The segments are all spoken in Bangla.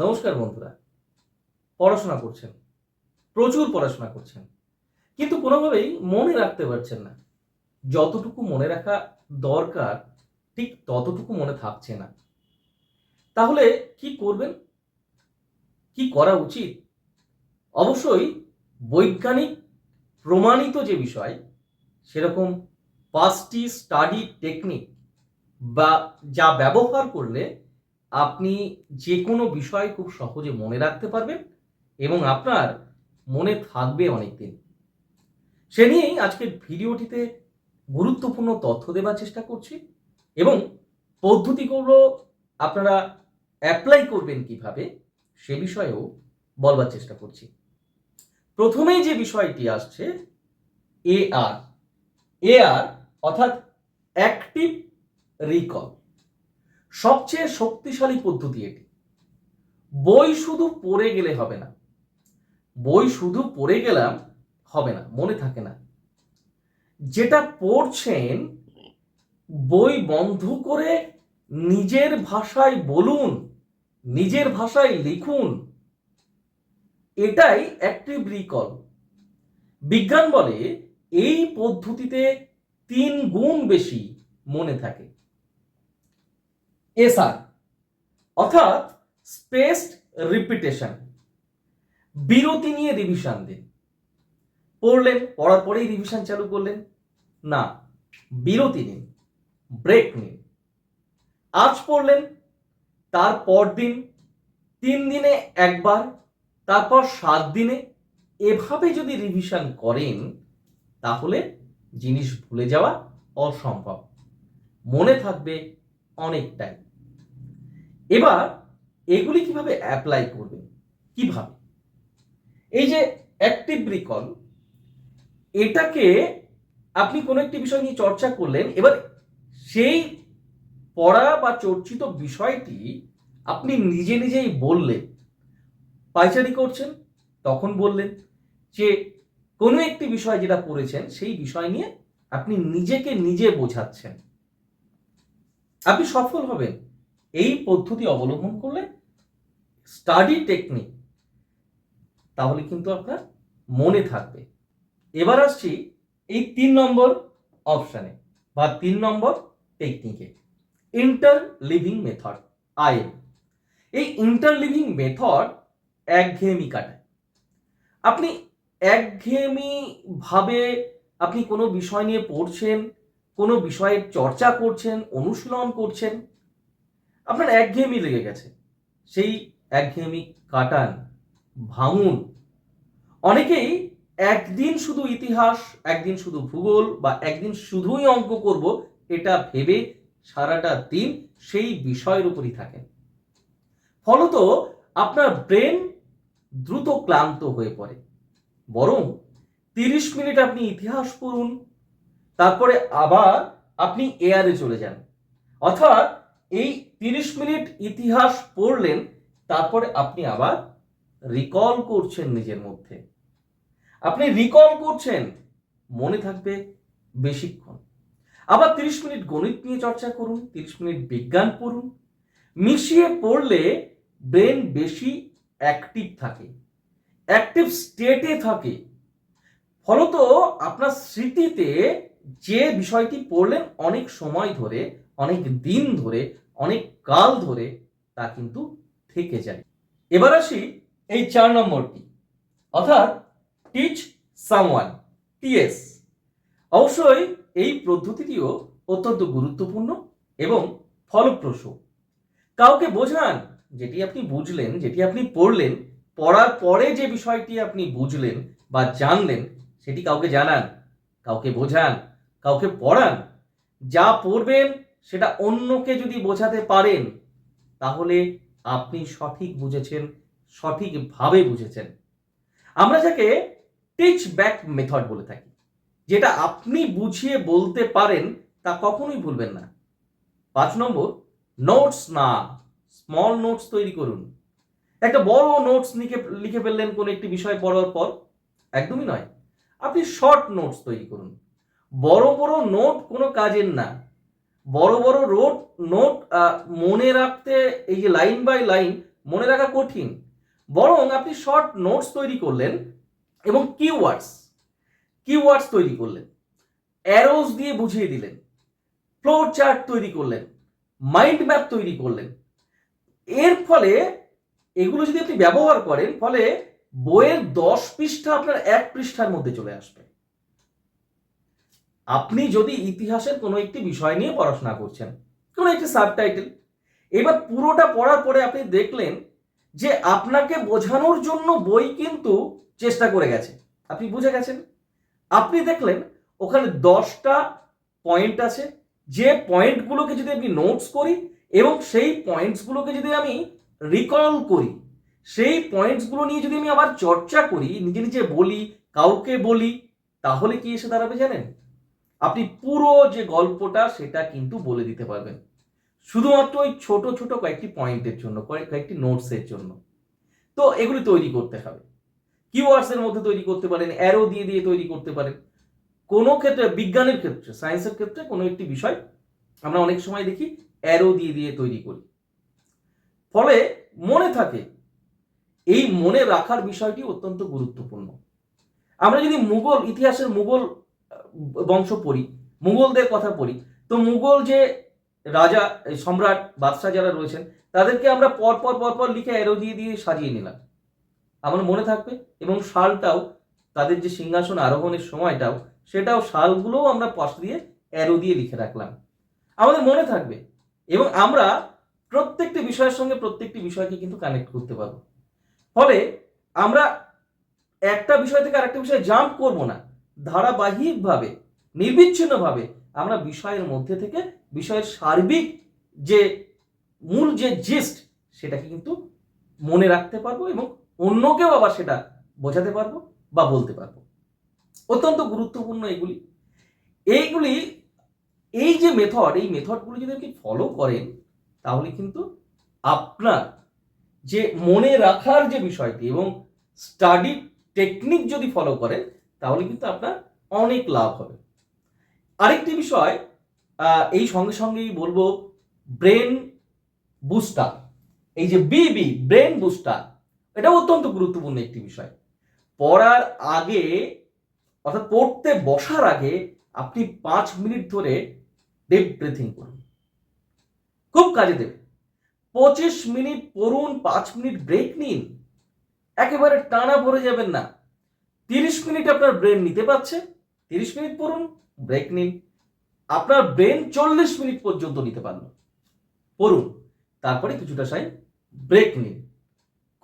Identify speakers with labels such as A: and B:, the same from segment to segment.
A: নমস্কার বন্ধুরা। পড়াশোনা করছেন। প্রচুর পড়াশোনা করছেন। কিন্তু কোনোভাবেই মনে রাখতে পারছেন না। যতটুকু মনে রাখা দরকার, ঠিক ততটুকু মনে থাকছে না। তাহলে কি করবেন? কি করা উচিত? অবশ্যই বৈজ্ঞানিক প্রমাণিত যে বিষয়, সেরকম পাঁচটি স্টাডি টেকনিক বা যা ব্যবহার করলে আপনি যে কোনো বিষয় খুব সহজে মনে রাখতে পারবেন এবং আপনার মনে থাকবে অনেক দিন সে নিয়েই আজকের ভিডিওটিতে গুরুত্বপূর্ণ তথ্য দেওয়ার চেষ্টা করছি এবং পদ্ধতিগুলো আপনারা অ্যাপ্লাই করবেন কীভাবে সে বিষয়েও বলবার চেষ্টা করছি। প্রথমেই যে বিষয়টি আসছে এ আর এ আর অর্থাৎ অ্যাক্টিভ রিকল সবচেয়ে শক্তিশালী পদ্ধতি এটি। বই শুধু পড়ে গেলে হবে না। বই শুধু পড়ে গেলাম হবে না, মনে থাকে না। যেটা পড়ছেন, বই বন্ধ করে নিজের ভাষায় বলুন, নিজের ভাষায় লিখুন, এটাই অ্যাক্টিভ রিকল বিজ্ঞান বলে এই পদ্ধতিতে তিন গুণ বেশি মনে থাকে। এসআর অর্থাৎ স্পেসড রিপিটেশন বিরতি নিয়ে রিভিশন দিন। পড়লেন, পড়ার পরেই রিভিশন চালু করলেন। না, বিরতি নিন ব্রেক নিন। আজ পড়লেন তারপর দিন, তিন দিনে একবার, তারপর সাত দিনে। এভাবে যদি রিভিশন করেন, তাহলে জিনিস ভুলে যাওয়া অসম্ভব। মনে থাকবে অনেকটাই এবার এগুলি কীভাবে অ্যাপ্লাই করবেন কীভাবে? এই যে অ্যাক্টিভ রিকল এটাকে আপনি কোনো একটি বিষয় নিয়ে চর্চা করলেন, এবার সেই পড়া বা চর্চিত বিষয়টি আপনি নিজে নিজেই বললেন। পাইচারি করছেন, তখন বললেন যে কোনো একটি বিষয় যেটা পড়েছেন, সেই বিষয় নিয়ে আপনি নিজেকে নিজে বোঝাচ্ছেন। আপনি সফল হবেন। এই পদ্ধতি অবলম্বন করলে স্টাডি টেকনিক তাহলে কিন্তু আপনার মনে থাকবে। এবার আসছি এই তিন নম্বর অপশানে বা তিন নম্বর টেকনিকে ইন্টার লিভিং মেথড আইএম এই ইন্টার লিভিং মেথড একঘেয়েমি কাটায়। আপনি একঘেয়েমি ভাবে আপনি কোনো বিষয় নিয়ে পড়ছেন কোনো বিষয়ের চর্চা করছেন, অনুশীলন করছেন, আপনার একঘেয়েমি লেগে গেছে। সেই একঘেয়েমি কাটান, ভাঙুন। অনেকেই একদিন শুধু ইতিহাস, একদিন শুধু ভূগোল বা একদিন শুধুই অঙ্ক করব, এটা ভেবে সারাটা দিন সেই বিষয়ের উপরই থাকেন। ফলত আপনার ব্রেন দ্রুত ক্লান্ত হয়ে পড়ে। বরং তিরিশ মিনিট আপনি ইতিহাস পড়ুন তারপরে আবার আপনি এয়ারে চলে যান। অর্থাৎ এই তিরিশ মিনিট ইতিহাস পড়লেন, তারপরে আপনি আবার রিকল করছেন নিজের মধ্যে। আপনি রিকল করছেন, মনে থাকবে বেশিক্ষণ। আবার তিরিশ মিনিট গণিত নিয়ে চর্চা করুন, তিরিশ মিনিট বিজ্ঞান পড়ুন। মিশিয়ে পড়লে ব্রেন বেশি অ্যাক্টিভ থাকে অ্যাক্টিভ স্টেটে থাকে। ফলত আপনার স্মৃতিতে যে বিষয়টি পড়লেন অনেক সময় ধরে, অনেক দিন ধরে, অনেক কাল ধরে, তা কিন্তু থেকে যায়। এবার আসি এই চার নম্বরটি। অর্থাৎ টিচ সামওয়ান টিএস অবশ্যই এই পদ্ধতিটিও অত্যন্ত গুরুত্বপূর্ণ এবং ফলপ্রসূ। কাউকে বোঝান যেটি আপনি বুঝলেন, যেটি আপনি পড়লেন, পড়ার পরে যে বিষয়টি আপনি বুঝলেন বা জানলেন, সেটি কাউকে জানান, কাউকে বোঝান। কাউকে পড়ান, যা পড়বেন সেটা অন্যকে যদি বোঝাতে পারেন, তাহলে আপনি সঠিক বুঝেছেন, সঠিকভাবে বুঝেছেন। আমরা যাকে টিচ ব্যাক মেথড বলে থাকি, যেটা আপনি বুঝিয়ে বলতে পারেন, তা কখনোই ভুলবেন না। পাঁচ নম্বর নোটস না স্মল নোটস তৈরি করুন। একটা বড় নোটস লিখে লিখে ফেললেন কোনো একটি বিষয় পড়ার পর, একদমই নয়। আপনি শর্ট নোটস তৈরি করুন। বড় বড় নোট কোনো কাজের না। বড় বড় রোড নোট মনে রাখতে এই যে লাইন বাই লাইন মনে রাখা কঠিন। বরং আপনি শর্ট নোটস তৈরি করলেন এবং কিওয়ার্ডস কিওয়ার্ডস তৈরি করলেন। অ্যারোস দিয়ে বুঝিয়ে দিলেন। ফ্লো চার্ট তৈরি করলেন। মাইন্ড ম্যাপ তৈরি করলেন। এর ফলে এগুলো যদি আপনি ব্যবহার করেন, ফলে বইয়ের দশ পৃষ্ঠা আপনার এক পৃষ্ঠার মধ্যে চলে আসবে। আপনি যদি ইতিহাসের কোনো একটি বিষয় নিয়ে পড়াশোনা করছেন, কোনো একটি সাবটাইটেল এবার পুরোটা পড়ার পরে আপনি দেখলেন যে আপনাকে বোঝানোর জন্য বই কিন্তু চেষ্টা করে গেছে। আপনি বুঝে গেছেন? আপনি দেখলেন ওখানে দশটা পয়েন্ট আছে, যে পয়েন্টগুলোকে যদি আমি নোটস করি এবং সেই পয়েন্টসগুলোকে যদি আমি রিকল করি, সেই পয়েন্টসগুলো নিয়ে যদি আমি আবার চর্চা করি, নিজে নিজে বলি, কাউকে বলি, তাহলে কি এসে দাঁড়াবে জানেন? আপনি পুরো যে গল্পটা সেটা কিন্তু বলে দিতে পারবেন। শুধুমাত্র ওই ছোট ছোট কয়েকটি পয়েন্টের জন্য, কয়েক- কয়েকটি নোটসের জন্য। তো এগুলি তৈরি করতে হবে। কিওয়ার্ডসের মধ্যে তৈরি করতে পারেন, অ্যারো দিয়ে দিয়ে তৈরি করতে পারেন। কোনো ক্ষেত্রে, বিজ্ঞানের ক্ষেত্রে, সায়েন্সের ক্ষেত্রে কোনো একটি বিষয় আমরা অনেক সময় দেখি, অ্যারো দিয়ে দিয়ে তৈরি করি। ফলে মনে থাকে, এই মনে রাখার বিষয়টি অত্যন্ত গুরুত্বপূর্ণ। আমরা যদি মুঘল, ইতিহাসের মুঘল বংশ পড়ি মুঘলদের কথা পড়ি, তো মুঘল যে রাজা সম্রাট, বাদশাহ যারা রয়েছেন, তাদেরকে আমরা পর পর পর পর লিখে অ্যারো দিয়ে দিয়ে সাজিয়ে নিলাম। আমার মনে থাকবে, এবং শালটাও, তাদের যে সিংহাসন আরোহণের সময়টাও, সেটাও শালগুলোও আমরা পাশ দিয়ে অ্যারো দিয়ে লিখে রাখলাম। আমাদের মনে থাকবে, এবং আমরা প্রত্যেকটি বিষয়ের সঙ্গে প্রত্যেকটি বিষয়কে কিন্তু কানেক্ট করতে পারব। ফলে আমরা একটা বিষয় থেকে আরেকটা বিষয়ে জাম্প করব না। ধারাবাহিকভাবে, নির্বিচ্ছিন্নভাবে আমরা বিষয়ের মধ্যে থেকে, বিষয়ের সার্বিক যে মূল যে জিস্ট সেটাকে কিন্তু মনে রাখতে পারব এবং অন্যকেও আবার সেটা বোঝাতে পারব বা বলতে পারব। অত্যন্ত গুরুত্বপূর্ণ এগুলি। এইগুলি, এই যে মেথড এই মেথডগুলো যদি আপনি ফলো করেন, তাহলে কিন্তু আপনার যে মনে রাখার যে বিষয়টি এবং স্টাডি টেকনিক যদি ফলো করেন তাহলে কিন্তু আপনার অনেক লাভ হবে। আরেকটি বিষয় এই সঙ্গে সঙ্গেই বলব, ব্রেন বুস্টার। এই যে বিবি ব্রেন বুস্টার এটা অত্যন্ত গুরুত্বপূর্ণ একটি বিষয়। পড়ার আগে, অর্থাৎ পড়তে বসার আগে আপনি পাঁচ মিনিট ধরে ডিপ ব্রিথিং করুন। খুব কাজে দেবে। পঁচিশ মিনিট পড়ুন, পাঁচ মিনিট ব্রেক নিন, একেবারে টানা পড়ে যাবেন না। তিরিশ মিনিট আপনার ব্রেন নিতে পারছে, তিরিশ মিনিট পড়ুন ব্রেক নিন। আপনার ব্রেন চল্লিশ মিনিট পর্যন্ত নিতে পারল। পড়ুন, তারপরে কিছুটা সাই ব্রেক নিন।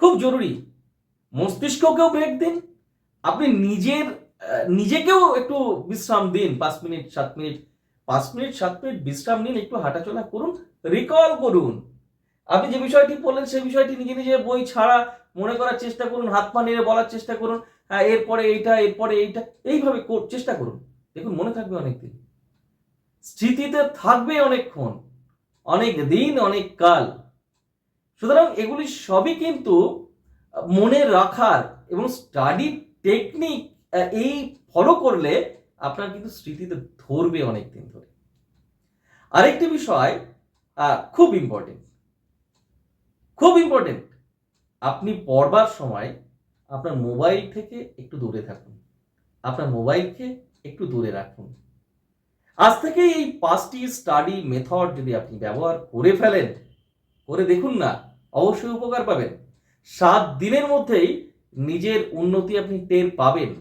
A: খুব জরুরি, মস্তিষ্ককেও ব্রেক দিন, আপনি নিজের নিজেকেও একটু বিশ্রাম দিন, পাঁচ মিনিট, সাত মিনিট, পাঁচ মিনিট, সাত মিনিট বিশ্রাম নিন, একটু হাঁটাচলা করুন রিকল করুন। আপনি যে বিষয়টি বললেন, সেই বিষয়টি নিজে নিজে বই ছাড়া মনে করার চেষ্টা করুন, হাত পা নেড়ে বলার চেষ্টা করুন। এরপরে এইটা এরপরে এইটা, এইভাবে চেষ্টা করুন। দেখুন, মনে থাকবে অনেকদিন। স্মৃতিতে থাকবে অনেকক্ষণ, অনেক দিন, অনেক কাল। সুতরাং এগুলি সবই কিন্তু মনে রাখার এবং স্টাডি টেকনিক এই ফলো করলে আপনার কিন্তু স্মৃতিতে ধরবে অনেক দিন ধরে। আরেকটি বিষয় খুব ইম্পর্টেন্ট খুব ইম্পর্টেন্ট আপনি পড়বার সময় আপনার মোবাইল থেকে একটু দূরে থাকুন। আপনার মোবাইলকে একটু দূরে রাখুন। আজ থেকে এই পাঁচটি স্টাডি মেথড যদি আপনি ব্যবহার করে ফেলেন, করে দেখুন না, অবশ্যই উপকার পাবেন। সাত দিনের মধ্যেই নিজের উন্নতি আপনি টের পাবেন।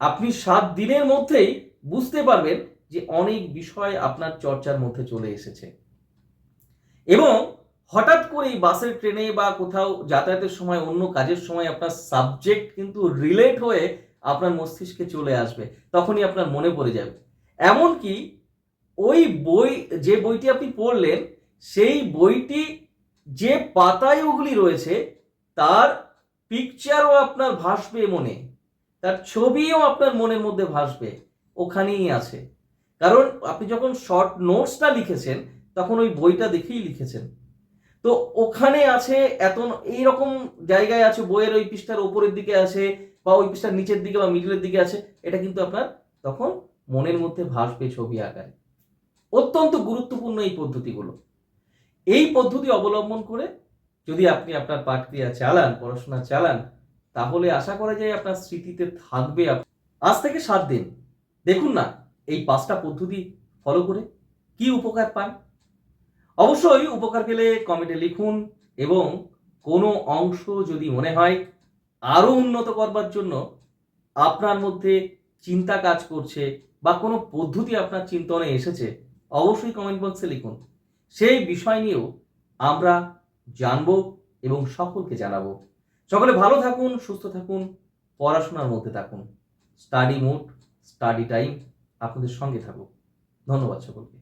A: আপনি সাত দিনের মধ্যেই বুঝতে পারবেন যে অনেক বিষয় আপনার চর্চার মধ্যে চলে এসেছে। এবং হঠাৎ করেই বাসের ট্রেনে বা কোথাও যাতায়াতের সময়, অন্য কাজের সময় আপনার সাবজেক্ট কিন্তু রিলেট হয়ে আপনার মস্তিষ্কে চলে আসবে, তখনই আপনার মনে পড়ে যাবে। এমনকি ওই বই, যে বইটি আপনি পড়লেন, সেই বইটি যে পাতায় ওগুলি রয়েছে, তার পিকচারও আপনার ভাসবে মনে, তার ছবিও আপনার মনের মধ্যে ভাসবে, ওখানেই আছে। কারণ আপনি যখন শর্ট নোটসটা লিখেছেন, তখন ওই বইটা দেখেই লিখেছেন। তো ওখানে আছে এত এইরকম জায়গায় আছে, বইয়ের ওই পৃষ্ঠার ওপরের দিকে আছে বা ওই পৃষ্ঠার নিচের দিকে বা মিডলের দিকে আছে, এটা কিন্তু আপনার তখন মনের মধ্যে ভাসবে ছবি আকারে অত্যন্ত গুরুত্বপূর্ণ এই পদ্ধতিগুলো। এই পদ্ধতি অবলম্বন করে যদি আপনি আপনার পাঠক্রিয়া চালান, পড়াশোনা চালান, তাহলে আশা করা যায় আপনার স্মৃতিতে থাকবে আজ থেকে সাত দিন। দেখুন না, এই পাঁচটা পদ্ধতি ফলো করে কি উপকার পান। অবশ্যই উপকার পেলে কমেন্টে লিখুন এবং কোনো অংশ যদি মনে হয় আরও উন্নত করবার জন্য আপনার মধ্যে চিন্তা কাজ করছে বা কোনো পদ্ধতি আপনার চিন্তনে এসেছে, অবশ্যই কমেন্ট বক্সে লিখুন। সেই বিষয় নিয়েও আমরা জানব এবং সকলকে জানাব। সকলে ভালো থাকুন, সুস্থ থাকুন, পড়াশোনার মধ্যে থাকুন। স্টাডি মুড স্টাডি টাইম আপনাদের সঙ্গে থাকুক। ধন্যবাদ সকলকে।